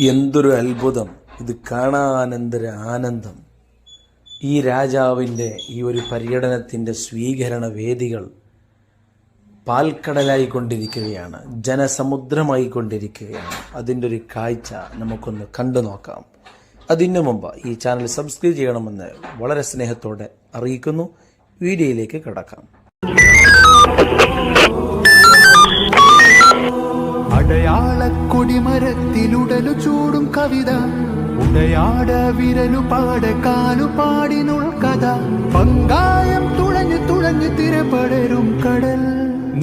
എന്തൊരു അത്ഭുതം. ഇത് കാണാനെന്തൊരു ആനന്ദം. ഈ രാജാവിന്റെ ഈ ഒരു പര്യടനത്തിന്റെ സ്വീകരണ വേദികൾ പാൽക്കടലായിക്കൊണ്ടിരിക്കുകയാണ്. ജനസമുദ്രമായിക്കൊണ്ടിരിക്കുകയാണ്. ജനസമുദ്രമായി കൊണ്ടിരിക്കുകയാണ് അതിന്റെ ഒരു കാഴ്ച നമുക്കൊന്ന് കണ്ടു നോക്കാം. അതിനു മുമ്പ് ഈ ചാനൽ സബ്സ്ക്രൈബ് ചെയ്യണമെന്ന് വളരെ സ്നേഹത്തോടെ അറിയിക്കുന്നു. വീഡിയോയിലേക്ക് കിടക്കാം. അടയാളക്കൊടിമരത്തിലുടലു ചൂടും കവിത. ഉടയാട വിരലു പാട കാലു പാടിനുൾ കഥ. പങ്കായം തുഴഞ്ഞു തുഴഞ്ഞു തിരപടരും കടൽ.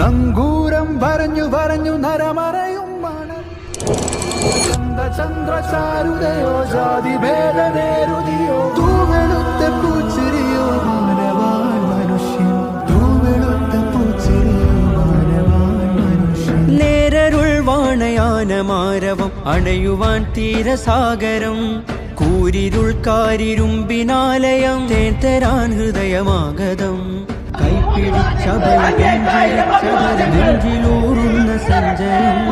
നങ്കൂരം വരഞ്ഞു വരഞ്ഞു നരമറയും മണൽ. ചന്ദ്ര ചന്ദ്രചാരുതയോ ജാതി നേരരുൾ വാണയാനമാരവം അണയുവാൻ തീരസാഗരം. കൂരിരുൾ കാരിരുമ്പിനാലയം തേത്തരാൻ ഹൃദയമാഗതം. നെഞ്ചിലൂറുന്ന സഞ്ചയം